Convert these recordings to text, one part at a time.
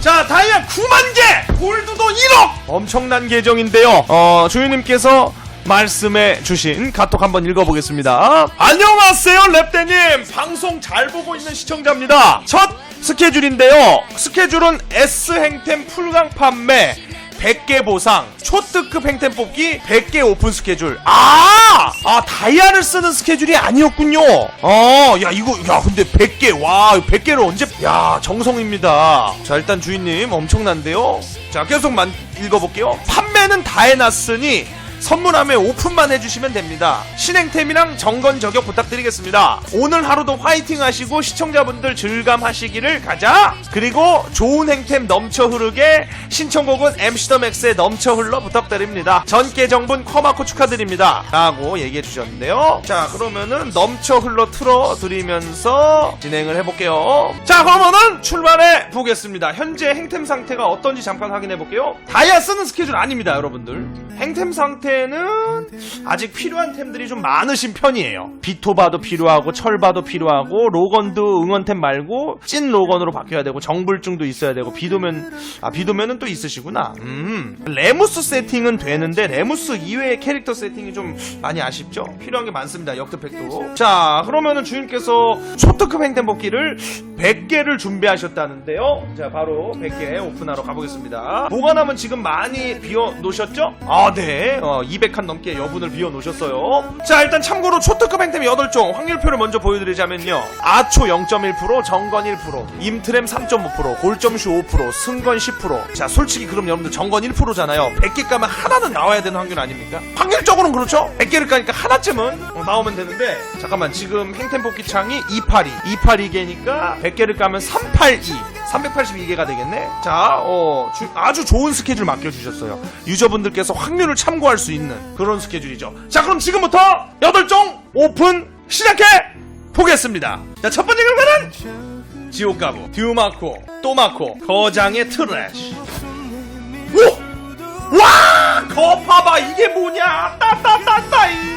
자 다이아 9만 개! 골드도 1억! 엄청난 계정인데요. 어 주인님께서 말씀해 주신 카톡 한번 읽어보겠습니다. 안녕하세요 랩대님. 방송 잘 보고 있는 시청자입니다. 첫 스케줄인데요. 스케줄은 S 행템 풀강 판매 100개 보상, 초특급 행템 뽑기 100개 오픈 스케줄. 아! 아, 다이아를 쓰는 스케줄이 아니었군요. 어, 야, 이거, 야, 근데 100개, 와, 100개를 언제, 야, 정성입니다. 자, 일단 주인님, 엄청난데요? 자, 계속 만, 읽어볼게요. 판매는 다 해놨으니, 선물함에 오픈만 해주시면 됩니다. 신행템이랑 정건 저격 부탁드리겠습니다. 오늘 하루도 화이팅 하시고 시청자분들 즐감하시기를 가자! 그리고 좋은 행템 넘쳐 흐르게 신청곡은 MC 더 맥스의 넘쳐 흘러 부탁드립니다. 전 계정분 커마코 축하드립니다. 라고 얘기해 주셨는데요. 자, 그러면은 넘쳐 흘러 틀어드리면서 진행을 해볼게요. 자, 그러면은 출발해 보겠습니다. 현재 행템 상태가 어떤지 잠깐 확인해 볼게요. 다이아 쓰는 스케줄 아닙니다, 여러분들. 행템 상태 는 아직 필요한 템들이 좀 많으신 편이에요. 비토바도 필요하고 철바도 필요하고 로건도 응원템 말고 찐 로건으로 바뀌어야 되고 정불증도 있어야 되고 비도면 아 비도면은 또 있으시구나. 음 레무스 세팅은 되는데 레무스 이외의 캐릭터 세팅이 좀 많이 아쉽죠. 필요한 게 많습니다. 역드팩도. 자 그러면은 주인께서 초특급 행템 복귀를 100개를 준비하셨다는데요. 자 바로 100개 오픈하러 가보겠습니다. 보관함은 지금 많이 비워 놓으셨죠? 아 네. 어, 200칸 넘게 여분을 비워 놓으셨어요. 자 일단 참고로 초특급 행템 8종 확률표를 먼저 보여드리자면요. 아초 0.1%, 정건 1%, 임트램 3.5%, 골점슈 5%, 승건 10%. 자 솔직히 그럼 여러분들 정건 1%잖아요. 100개 까면 하나는 나와야 되는 확률 아닙니까? 확률적으로는 그렇죠. 100개를 까니까 하나쯤은 어, 나오면 되는데 잠깐만 지금 행템 뽑기 창이 282, 282개니까 100개를 까면 382. 382개가 되겠네? 자, 어, 주- 아주 좋은 스케줄 맡겨주셨어요. 유저분들께서 확률을 참고할 수 있는 그런 스케줄이죠. 자, 그럼 지금부터 8종 오픈 시작해 보겠습니다. 자, 첫 번째 결과는 지옥가부, 듀마코, 또마코, 거장의 트래쉬. 오! 와! 거파바 이게 뭐냐? 따따따따이!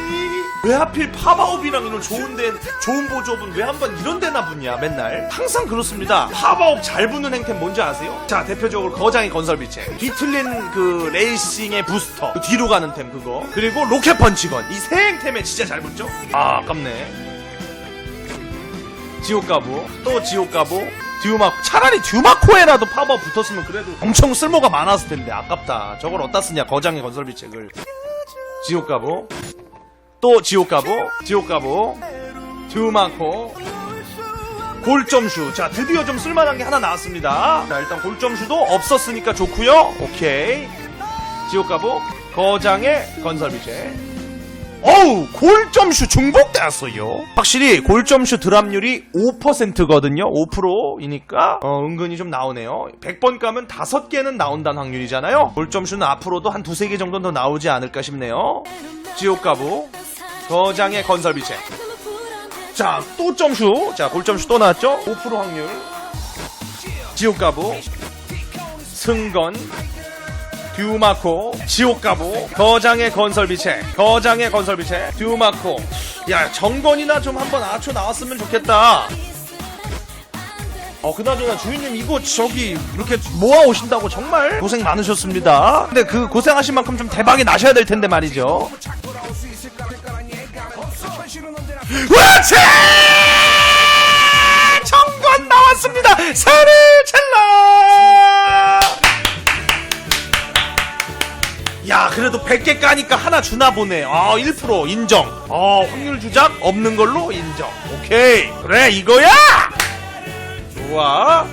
왜 하필 파바옵이랑 이런 좋은 데 좋은 보조업은 왜 한번 이런 데나 붙냐 맨날? 항상 그렇습니다. 파바옵 잘 붙는 행템 뭔지 아세요? 자 대표적으로 거장의 건설비체. 뒤틀린 그 레이싱의 부스터. 그 뒤로 가는 템 그거. 그리고 로켓 펀치건. 이 세 행템에 진짜 잘 붙죠? 아 아깝네. 지옥가부 또 지옥가부 듀마코. 차라리 듀마코에라도 파버 붙었으면 그래도 엄청 쓸모가 많았을 텐데 아깝다. 저걸 어디다 쓰냐 거장의 건설비책을. 지옥가부 또 지옥가부 지옥가부 듀마코 골점슈 자 드디어 좀 쓸만한 게 하나 나왔습니다. 자 일단 골점슈도 없었으니까 좋고요. 오케이. 지옥가부 거장의 건설비책 어우 골점슈 중복되었어요. 확실히 골점슈 드랍률이 5%거든요. 5%이니까 어, 은근히 좀 나오네요. 100번 까면 5개는 나온다는 확률이잖아요. 골점슈는 앞으로도 한 두세 개 정도는 더 나오지 않을까 싶네요. 지옥가부 거장의 건설 비체 자 또 점슈 자 골점슈 또 나왔죠 5% 확률 지옥가부 승건 듀마코, 지옥가부, 거장의 건설 비체, 거장의 건설 비체, 듀마코. 야, 정건이나 좀 한번 아초 나왔으면 좋겠다. 어, 그나저나 주인님 이거 저기 이렇게 모아 오신다고 정말 고생 많으셨습니다. 근데 그 고생하신 만큼 좀 대박이 나셔야 될 텐데 말이죠. 그렇지! 정관 나왔습니다! 사를 찰라! 야, 그래도 100개 까니까 하나 주나 보네. 아, 1% 인정. 어, 확률 주작 없는 걸로 인정. 오케이. 그래, 이거야! 좋아.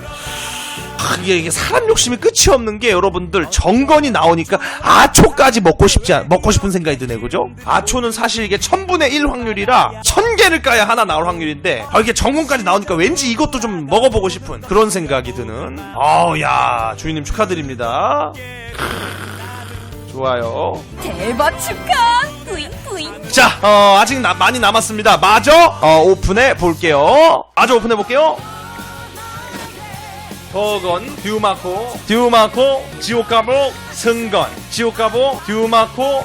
아, 이게, 이게 사람 욕심이 끝이 없는 게 여러분들 정건이 나오니까 아초까지 먹고 싶지 않, 먹고 싶은 생각이 드네 그죠? 아초는 사실 이게 천분의 일 확률이라 천 개를 까야 하나 나올 확률인데 아, 이게 정건까지 나오니까 왠지 이것도 좀 먹어보고 싶은 그런 생각이 드는 아야 주인님 축하드립니다 좋아요 대박 축하! 자, 어, 아직 나- 많이 남았습니다. 마저 어, 오픈해 볼게요. 마저 오픈해 볼게요. 버건, 듀마코, 듀마코, 지옥가보, 승건, 지옥가보, 듀마코,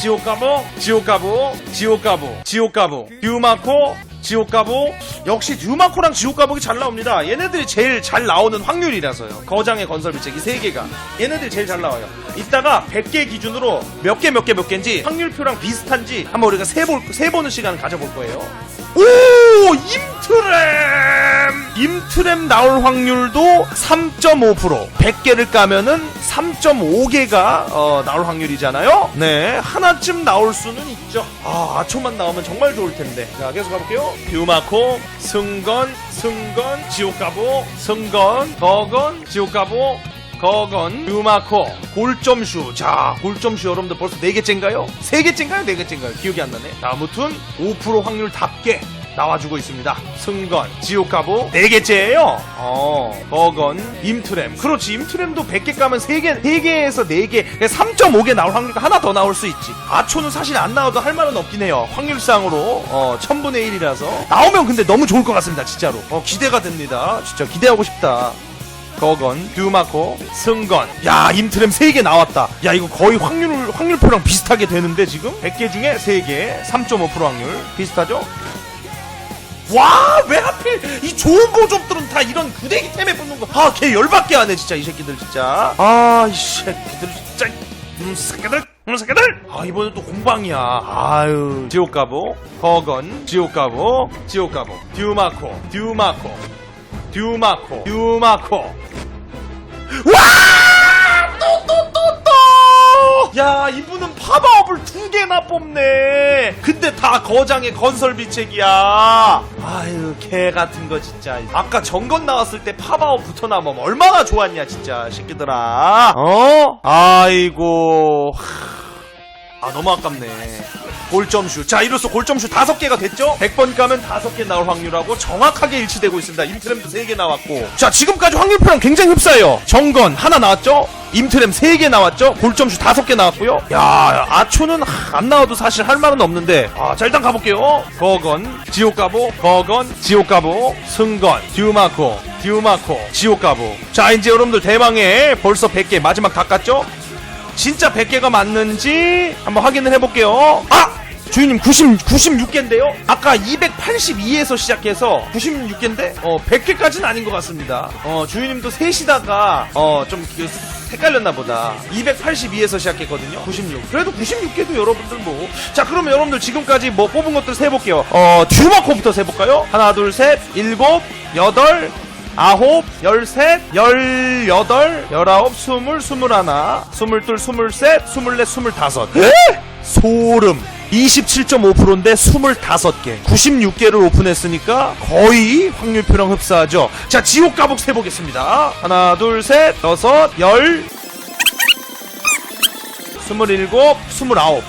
지옥가보, 지옥가보, 지옥가보, 지옥가보, 듀마코, 지옥가보. 역시 듀마코랑 지옥가복이 잘 나옵니다. 얘네들이 제일 잘 나오는 확률이라서요. 거장의 건설비책 이 세 개가. 얘네들이 제일 잘 나와요. 이따가 100개 기준으로 몇 개 몇 개 몇 개인지 확률표랑 비슷한지 한번 우리가 세볼 세보는 시간을 가져볼 거예요. 오! 임 트램 임트램 나올 확률도 3.5% 100개를 까면은 3.5개가 어, 나올 확률이잖아요? 네 하나쯤 나올 수는 있죠. 아 아초만 나오면 정말 좋을 텐데. 자 계속 가볼게요. 듀마코 승건 승건 지옥가보 승건 거건 지옥가보 거건 듀마코. 골점슈. 자 골점슈 여러분들 벌써 4개째인가요? 3개째인가요? 4개째인가요? 기억이 안 나네. 자 아무튼 5% 확률답게 나와주고 있습니다 승건 지옥가보 4개째예요 어 거건 임트램 그렇지 임트램도 100개 까면 3개 3개에서 4개 3.5개 나올 확률이 하나 더 나올 수 있지 아초는 사실 안 나와도 할 말은 없긴 해요 확률상으로 어 1000분의 1이라서 나오면 근데 너무 좋을 것 같습니다 진짜로 어 기대가 됩니다 진짜 기대하고 싶다 거건, 듀마코, 승건. 야, 임트램 3개 나왔다. 야, 이거 거의 확률, 확률표랑 비슷하게 되는데, 지금? 100개 중에 3개, 3.5% 확률. 비슷하죠? 와, 왜 하필 이 좋은 고점들은 다 이런 구데기 템에 붙는 거. 아, 걔 열받게 하네, 진짜, 이 새끼들, 진짜. 아, 이 새끼들, 진짜. 음, 새끼들, 음, 새끼들! 아, 이번엔 또 공방이야. 아유. 지옥가보, 거건, 지옥가보, 지옥가보, 듀마코, 듀마코, 듀마코, 듀마코. 와! 야, 이분은 파바업을 두 개나 뽑네. 근데 다 거장의 건설비책이야. 아유, 개 같은 거 진짜. 아까 정건 나왔을 때 파바업 붙어 나면 얼마나 좋았냐, 진짜, 새끼들아. 어? 아이고. 하... 아, 너무 아깝네. 골점슛. 자, 이로써 골점슛 다섯 개가 됐죠? 100번 가면 다섯 개 나올 확률하고 정확하게 일치되고 있습니다. 임트램도 세 개 나왔고. 자, 지금까지 확률표랑 굉장히 흡사해요. 정건 하나 나왔죠? 임트램 세 개 나왔죠? 골점슛 다섯 개 나왔고요. 야, 아초는 하, 안 나와도 사실 할 말은 없는데. 아, 자, 일단 가볼게요. 거건, 지옥가보, 거건, 지옥가보, 승건, 듀마코, 듀마코, 지옥가보. 자, 이제 여러분들 대망의 벌써 100개 마지막 다 깠죠? 진짜 100개가 맞는지 한번 확인을 해볼게요. 아! 주인님 90, 96개인데요? 아까 282에서 시작해서 96개인데? 어, 100개까지는 아닌 것 같습니다. 어, 주인님도 셋이다가, 어, 좀 그, 헷갈렸나 보다. 282에서 시작했거든요. 96. 그래도 96개도 여러분들 뭐. 자, 그러면 여러분들 지금까지 뭐 뽑은 것들 세볼게요. 어, 듀마코부터 세볼까요? 하나, 둘, 셋, 일곱, 여덟, 아홉, 열셋, 열여덟, 열아홉, 스물, 스물하나, 스물둘, 스물셋, 스물넷, 스물다섯. 에? 소름. 27.5%인데 25개. 96개를 오픈했으니까 거의 확률표랑 흡사하죠. 자, 지옥 가복 세보겠습니다. 하나, 둘, 셋, 여섯, 열, 스물일곱, 스물아홉,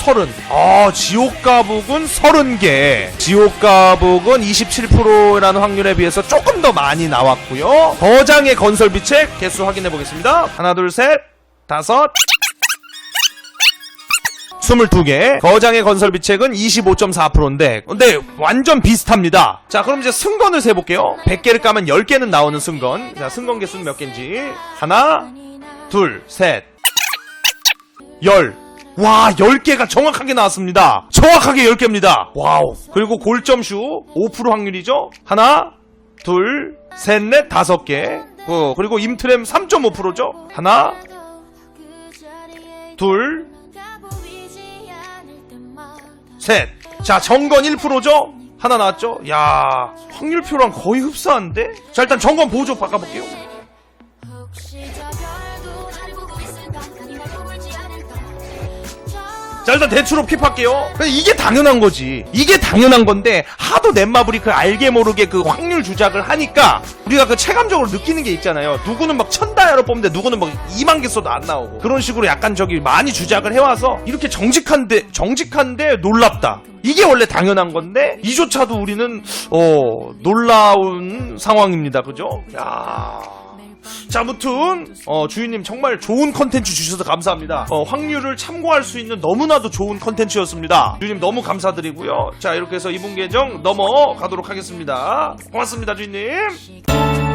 서른. 아, 지옥가북은 서른 개. 지옥가북은 27%라는 확률에 비해서 조금 더 많이 나왔고요. 거장의 건설비책 개수 확인해 보겠습니다. 하나, 둘, 셋, 다섯. 22개. 거장의 건설 비책은 25.4%인데, 근데 완전 비슷합니다. 자, 그럼 이제 승건을 세볼게요. 100개를 까면 10개는 나오는 승건. 자, 승건 개수는 몇 개인지. 하나, 둘, 셋, 열. 와, 10개가 정확하게 나왔습니다. 정확하게 10개입니다. 와우. 그리고 골점슈 5% 확률이죠? 하나, 둘, 셋, 넷, 다섯 개. 어, 그리고 임트램 3.5%죠? 하나, 둘, 셋. 자, 정건 1%죠? 하나 나왔죠? 야, 확률표랑 거의 흡사한데? 자, 일단 정건 보조 바꿔볼게요. 자 일단 대충로 픽할게요. 이게 당연한 거지. 이게 당연한 건데 하도 넷마블이 그 알게 모르게 그 확률 주작을 하니까 우리가 그 체감적으로 느끼는 게 있잖아요. 누구는 막 천 다이아로 뽑는데 누구는 막 2만 개 써도 안 나오고. 그런 식으로 약간 저기 많이 주작을 해와서 이렇게 정직한데 정직한데 놀랍다. 이게 원래 당연한 건데 이조차도 우리는 어 놀라운 상황입니다. 그죠? 야... 자, 아무튼 어, 주인님 정말 좋은 컨텐츠 주셔서 감사합니다. 어, 확률을 참고할 수 있는 너무나도 좋은 컨텐츠였습니다. 주인님 너무 감사드리고요. 자, 이렇게 해서 이분 계정 넘어가도록 하겠습니다. 고맙습니다, 주인님.